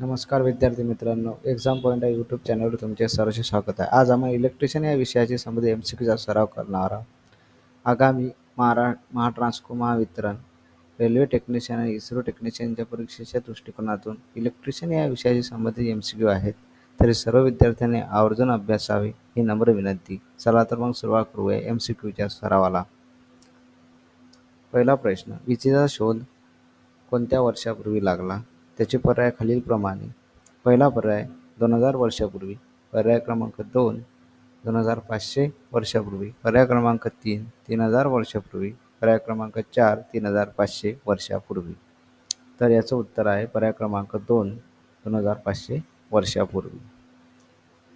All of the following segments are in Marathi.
नमस्कार विद्यार्थी मित्रांनो एक्झाम पॉईंट या यूट्यूब चॅनलवर तुमचे सहर्ष स्वागत आहे. आज आम्ही इलेक्ट्रिशियन या विषयाची संबंधित एम सी क्यूचा सराव करणार आहोत. आगामी महारा महाट्रान्सको महावितरण रेल्वे टेक्निशियन आणि इस्रो टेक्निशियनच्या परीक्षेच्या दृष्टिकोनातून इलेक्ट्रिशियन या विषयाशी संबंधित एम सी क्यू आहेत. तरी सर्व विद्यार्थ्यांनी आवर्जून अभ्यासावे ही नम्र विनंती. चला तर मग सुरुवात करूया एम सी क्यूच्या सरावाला. पहिला प्रश्न विजेचा शोध कोणत्या वर्षापूर्वी लागला? त्याचे पर्याय खालीलप्रमाणे. पहिला पर्याय दोन हजार वर्षापूर्वी पर्याय क्रमांक दोन दोन हजार पाचशे वर्षापूर्वी पर्याय क्रमांक तीन तीन हजार वर्षापूर्वी पर्याय क्रमांक चार तीन हजार पाचशे वर्षापूर्वी. तर याचं उत्तर आहे पर्याय क्रमांक दोन दोन हजार पाचशे वर्षापूर्वी.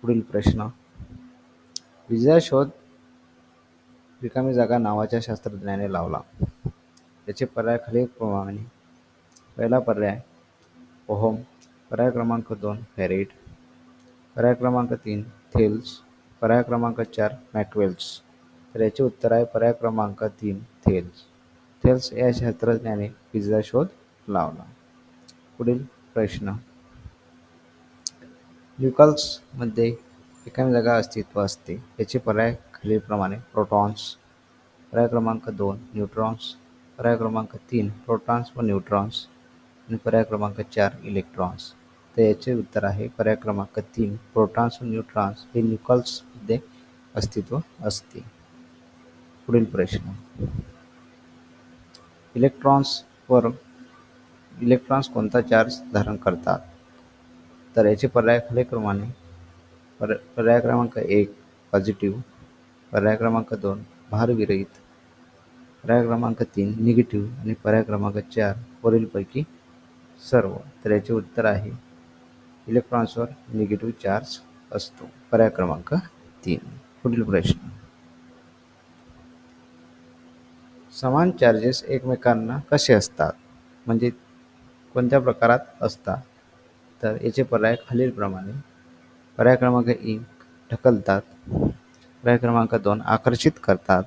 पुढील प्रश्न. विजया शोध रिकामी जागा नावाच्या शास्त्रज्ञाने लावला. त्याचे पर्याय खालीलप्रमाणे. पहिला पर्याय ओहोम पर्याय क्रमांक दोन फॅरेट पर्याय क्रमांक तीन थेल्स. पर्याय क्रमांक चार मॅकवेल्स. तर याचे उत्तर आहे पर्याय क्रमांक तीन थेल्स. थेल्स या शास्त्रज्ञाने पिझ्झा शोध लावला. पुढील प्रश्न. न्यूकल्समध्ये रिकामी जागा अस्तित्व असते. याचे पर्याय खालीलप्रमाणे प्रोटॉन्स. पर्याय क्रमांक दोन न्यूट्रॉन्स. पर्याय क्रमांक तीन प्रोटॉन्स व न्यूट्रॉन्स. आणि पर्याय क्रमांक चार इलेक्ट्रॉन्स तर याचे उत्तर आहे पर्याय क्रमांक तीन प्रोटॉन्स व न्यूट्रॉन्स हे न्यूकॉल्समध्ये अस्तित्व असते. पुढील प्रश्न. इलेक्ट्रॉन्सवर इलेक्ट्रॉन्स कोणता चार्ज धारण करतात? तर याचे पर्याय खालीक्रमाने पर पर्याय क्रमांक एक पॉझिटिव्ह पर्याय क्रमांक दोन भारविरहित पर्याय क्रमांक तीन निगेटिव्ह आणि पर्याय क्रमांक चार वरीलपैकी सर्व तर याचे उत्तर आहे. इलेक्ट्रॉन्सवर निगेटिव्ह चार्ज असतो. पर्याय क्रमांक तीन. पुढील प्रश्न. समान चार्जेस एकमेकांना कसे असतात? म्हणजे कोणत्या प्रकारात असतात? तर याचे पर्याय खालीलप्रमाणे. पर्याय क्रमांक एक ढकलतात. पर्याय क्रमांक दोन आकर्षित करतात.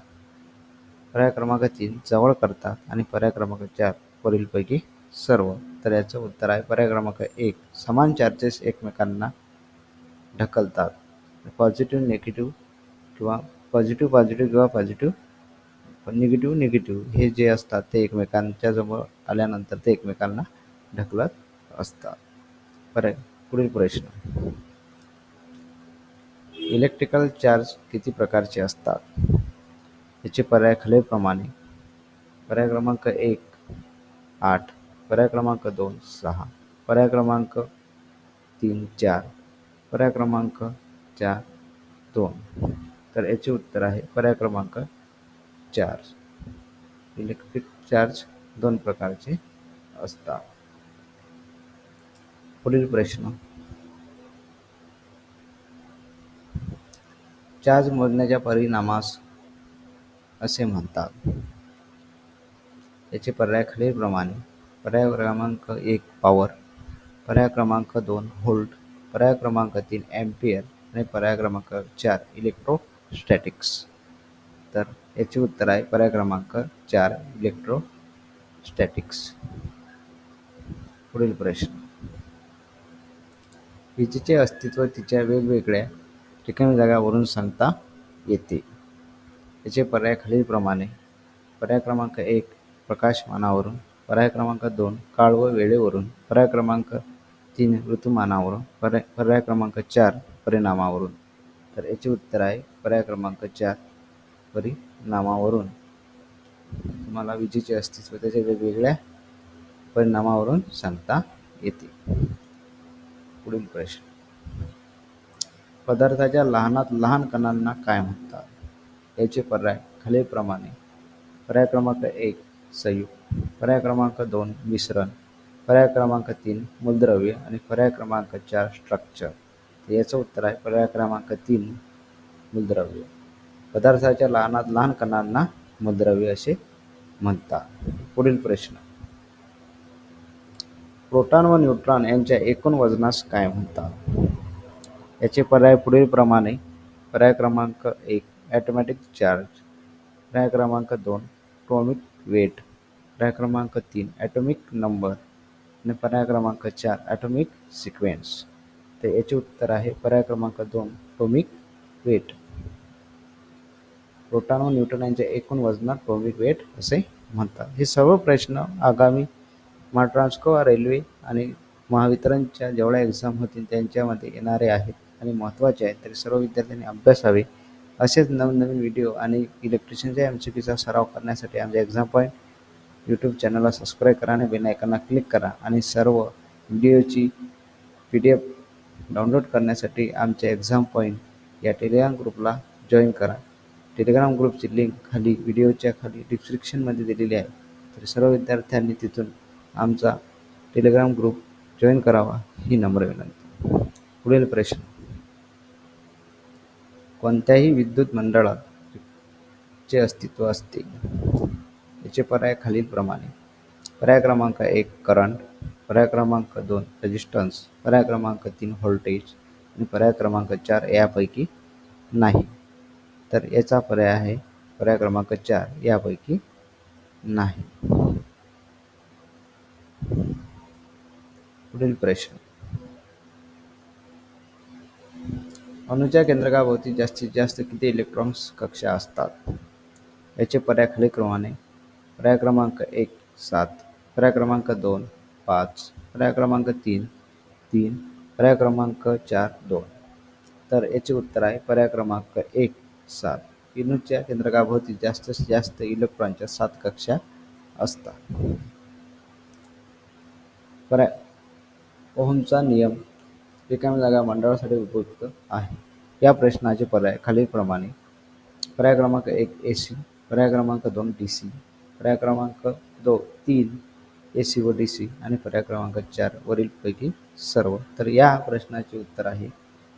पर्याय क्रमांक तीन जवळ करतात. आणि पर्याय क्रमांक चार वरीलपैकी सर्व. तर याचं उत्तर आहे. पर्याय क्रमांक एक. समान चार्जेस एकमेकांना ढकलतात. पॉझिटिव्ह निगेटिव्ह किंवा पॉझिटिव्ह पॉझिटिव्ह किंवा पॉझिटिव्ह निगेटिव्ह निगेटिव्ह हे जे असतात ते एकमेकांच्या जवळ आल्यानंतर ते एकमेकांना ढकलत असतात. पर्याय. पुढील प्रश्न. इलेक्ट्रिकल चार्ज किती प्रकारचे असतात? याचे पर्याय खालीलप्रमाणे पर्याय क्रमांक एक आठ पर्याय क्रमांक दोन सहा. पर्याय क्रमांक तीन चार. पर्याय क्रमांक चार दोन. तर याचे उत्तर आहे पर्याय क्रमांक चार. इलेक्ट्रिक चार्ज दोन प्रकारचे असतात. पुढील प्रश्न. चार्ज मोजण्याच्या परिणामास असे म्हणतात. याचे पर्याय खालीलप्रमाणे. पर्याय क्रमांक एक पॉवर पर्याय क्रमांक दोन होल्ड पर्याय क्रमांक तीन ॲम्पियर आणि पर्याय क्रमांक चार इलेक्ट्रोस्टॅटिक्स तर याचे उत्तर आहे पर्याय क्रमांक चार इलेक्ट्रोस्टॅटिक्स पुढील प्रश्न. विजेचे अस्तित्व तिच्या वेगवेगळ्या ठिकाणी जागावरून सांगता येते. याचे पर्याय खालीलप्रमाणे. पर्याय क्रमांक एक प्रकाशमानावरून. पर्याय क्रमांक दोन काळ व वेळेवरून पर्याय क्रमांक तीन ऋतुमानावरून पर्याय पर्याय क्रमांक चार परिणामावरून. तर याचे उत्तर आहे पर्याय क्रमांक चार परिणामावरून. तुम्हाला विजेचे अस्तित्व त्याच्या वेगवेगळ्या परिणामावरून सांगता येते. पुढील प्रश्न. पदार्थाच्या लहानात लहान कणांना काय म्हणतात? याचे पर्याय खालीलप्रमाणे. पर्याय क्रमांक एक संयुक्त. पर्याय क्रमांक दोन मिश्रण. पर्याय क्रमांक तीन मूलद्रव्य. आणि पर्याय क्रमांक चार स्ट्रक्चर याचं उत्तर आहे पर्याय क्रमांक तीन मूलद्रव्य. पदार्थाच्या लहानात लहान कणांना मूलद्रव्य असे म्हणतात. पुढील प्रश्न. प्रोटॉन व न्यूट्रॉन यांच्या एकूण वजनास काय म्हणतात? याचे पर्याय पुढीलप्रमाणे पर्याय क्रमांक एक ॲटोमॅटिक चार्ज. पर्याय क्रमांक दोन टॉमिक वेट. पर्याय क्रमांक तीन ॲटॉमिक नंबर आणि पर्याय क्रमांक चार ॲटॉमिक सिक्वेन्स तर याचे उत्तर आहे पर्याय क्रमांक दोन टोमिक वेट प्रोटॉन व न्यूट्रॉन यांच्या एकूण वजनात टोमिक वेट असे म्हणतात. हे सर्व प्रश्न आगामी महाट्रान्सको रेल्वे आणि महावितरणच्या जेवढ्या एक्झाम होतील त्यांच्यामध्ये येणारे आहेत आणि महत्त्वाचे आहेत तरी सर्व विद्यार्थ्यांनी अभ्यासावे असेच नवनवीन व्हिडिओ आणि इलेक्ट्रिशियनच्या एम सी पीचा सराव करण्यासाठी आमच्या एक्झाम पॉईंट यूट्यूब चॅनलला सबस्क्राईब करा आणि बेल आयकॉनला क्लिक करा. आणि सर्व व्हिडिओची पी डी एफ डाउनलोड करण्यासाठी आमच्या एक्झाम पॉईंट या टेलिग्राम ग्रुपला जॉईन करा. टेलिग्राम ग्रुपची लिंक खाली व्हिडिओच्या खाली डिस्क्रिप्शनमध्ये दिलेली आहे. तर सर्व विद्यार्थ्यांनी तिथून आमचा टेलिग्राम ग्रुप जॉईन करावा ही नम्र विनंती. पुढील प्रश्न. कोणत्याही विद्युत मंडळात चे अस्तित्व असते. याचे पर्याय खालीलप्रमाणे पर्याय क्रमांक एक करंट. पर्याय क्रमांक दोन रेजिस्टन्स पर्याय क्रमांक तीन व्होल्टेज आणि पर्याय क्रमांक चार यापैकी नाही. तर याचा पर्याय आहे पर्याय क्रमांक चार यापैकी नाही. पुढील प्रश्न. अणूच्या केंद्रकाभोवती जास्तीत जास्त किती इलेक्ट्रॉन्स कक्षा असतात? याचे पर्याय खालीलप्रमाणे पर्याय क्रमांक एक सात पर्याय क्रमांक दोन पाच पर्याय क्रमांक तीन तीन पर्याय क्रमांक चार दोन. तर याचे उत्तर आहे पर्याय क्रमांक एक सात. अणूच्या केंद्रकाभोवती जास्तीत जास्त इलेक्ट्रॉनच्या सात कक्षा असतात. पर्याय ओहमचा नियम रिकाम्या जागा मंडळासाठी उपयुक्त आहे. या प्रश्नाचे पर्याय खालीलप्रमाणे. पर्याय क्रमांक एक ए सी पर्याय क्रमांक दोन डी सी पर्याय क्रमांक दो तीन ए सी व डी सी आणि पर्याय क्रमांक चार वरीलपैकी सर्व. तर या प्रश्नाचे उत्तर आहे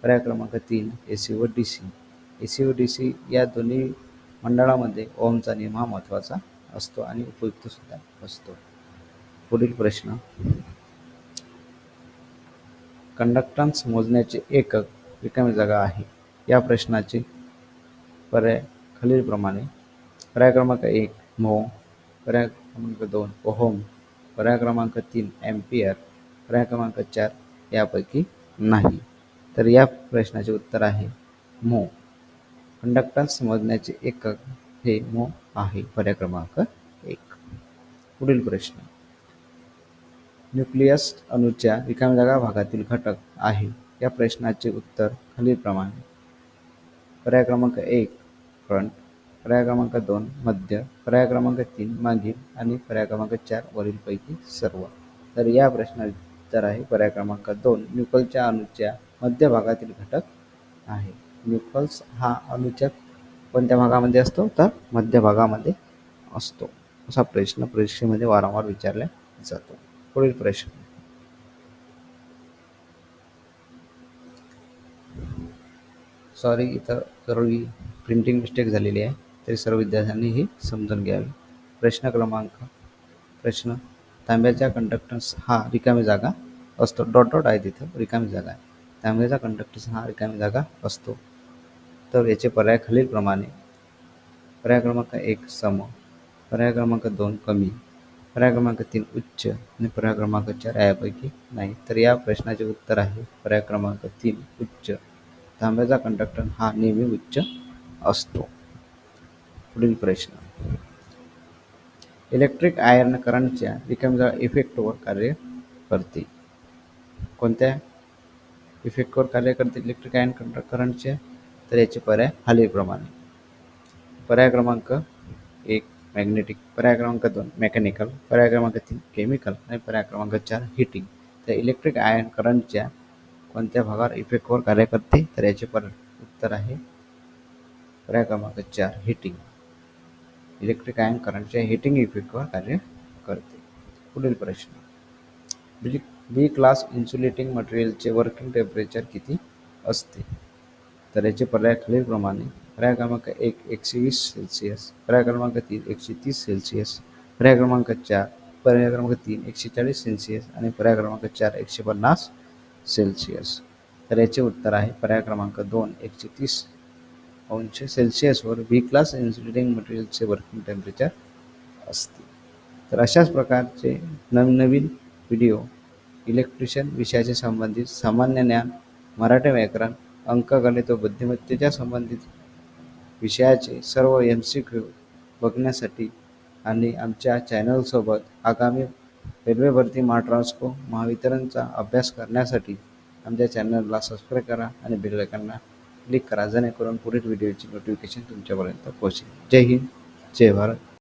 पर्याय क्रमांक तीन ए सी व डी सी ए सी व डी सी या दोन्ही मंडळामध्ये ओमचा नियम हा महत्त्वाचा असतो आणि उपयुक्तसुद्धा असतो. पुढील प्रश्न. कंडक्टन्स मोजण्याचे एकक रिकामी जागा आहे. या प्रश्नाचे पर्याय खालीलप्रमाणे. पर्याय क्रमांक एक मो पर्याय क्रमांक दोन ओहोम. पर्याय क्रमांक तीन ॲम्पियर पर्याय क्रमांक चार यापैकी नाही. तर या प्रश्नाचे उत्तर आहे मो. कंडक्टन्स मोजण्याचे एकक हे मो आहे पर्याय क्रमांक एक. पुढील प्रश्न. न्यूक्लियस अणूच्या रिकाम्या जागा भागातील घटक आहे या प्रश्नाचे उत्तर खालीलप्रमाणे. पर्याय क्रमांक एक फ्रंट पर्याय क्रमांक दोन मध्य. पर्याय क्रमांक तीन मागील आणि पर्याय क्रमांक चार वरीलपैकी सर्व. तर या प्रश्नाचे उत्तर आहे पर्याय क्रमांक दोन न्यूकलच्या अणूच्या मध्य भागातील घटक आहे. न्यूकल्स हा अणूच्या कोणत्या भागामध्ये असतो? तर मध्य भागामध्ये असतो. असा प्रश्न परीक्षेमध्ये वारंवार विचारला जातो. पुढील प्रश्न. सॉरी इथं जरूरी प्रिंटिंग मिस्टेक झालेली आहे. तरी सर्व विद्यार्थ्यांनी ही समजून घ्यावी. प्रश्न क्रमांक प्रश्न. तांब्याच्या कंडक्टन्स हा रिकामी जागा असतो. डॉट डॉट आहे तिथं. रिकामी जागा आहे. तांब्याचा कंडक्टन्स हा रिकामी जागा असतो. तर याचे पर्याय खालीलप्रमाणे पर्याय क्रमांक एक सम. पर्याय क्रमांक दोन कमी. पर्याय क्रमांक तीन उच्च. आणि पर्याय क्रमांक चार यापैकी नाही. तर या प्रश्नाचे उत्तर आहे पर्याय क्रमांक तीन उच्च. तांब्याचा कंडक्टर हा नेहमी उच्च असतो. पुढील प्रश्न. इलेक्ट्रिक आयर्न करंटच्या रिकाम्या इफेक्टवर कार्य करते. कोणत्या? इफेक्टवर कार्य करते इलेक्ट्रिक आयर्न करंटचे? तर याचे पर्याय खालीलप्रमाणे पर्याय क्रमांक एक मॅग्नेटिक पर्याय क्रमांक दोन मेकॅनिकल पर्याय क्रमांक तीन केमिकल आणि पर्याय क्रमांक चार हिटिंग तर इलेक्ट्रिक आयर्न करंटच्या कोणत्या भागावर इफेक्टवर कार्य करते? तर याचे पर उत्तर आहे. पर्याय क्रमांक चार हिटिंग इलेक्ट्रिक आयन करंटच्या हिटिंग इफेक्टवर कार्य करते. पुढील प्रश्न. बी बी क्लास इन्सुलेटिंग मटेरियलचे वर्किंग टेम्परेचर किती असते? तर याचे पर्याय खालीलप्रमाणे. पर्याय क्रमांक एक एकशे वीस सेल्सिअस पर्याय क्रमांक तीन एकशे तीस सेल्सिअस पर्याय क्रमांक चार पर्याय क्रमांक तीन एकशे चाळीस सेल्सिअस आणि पर्याय क्रमांक चार एकशे पन्नास सेल्सिअस तर याचे उत्तर आहे पर्याय क्रमांक दोन एकशे तीस अंश सेल्सिअसवर बी क्लास इन्सुलेटिंग मटेरियलचे वर्किंग टेम्परेचर असते. तर अशाच प्रकारचे नवनवीन व्हिडिओ इलेक्ट्रिशियन विषयाशी संबंधित सामान्य ज्ञान मराठी व्याकरण अंकगणित व बुद्धिमत्तेच्या संबंधित विषयाचे सर्व एम सी क्यू बघण्यासाठी आणि आमच्या चॅनलसोबत आगामी रेल्वे भरती महाट्रान्सको महावितरणचा अभ्यास करण्यासाठी आमच्या चॅनलला सबस्क्राईब करा आणि बेल आयकॉनला क्लिक करा जेणेकरून पुढील व्हिडिओची नोटिफिकेशन तुमच्यापर्यंत पोहोचेल. जय हिंद जय भारत.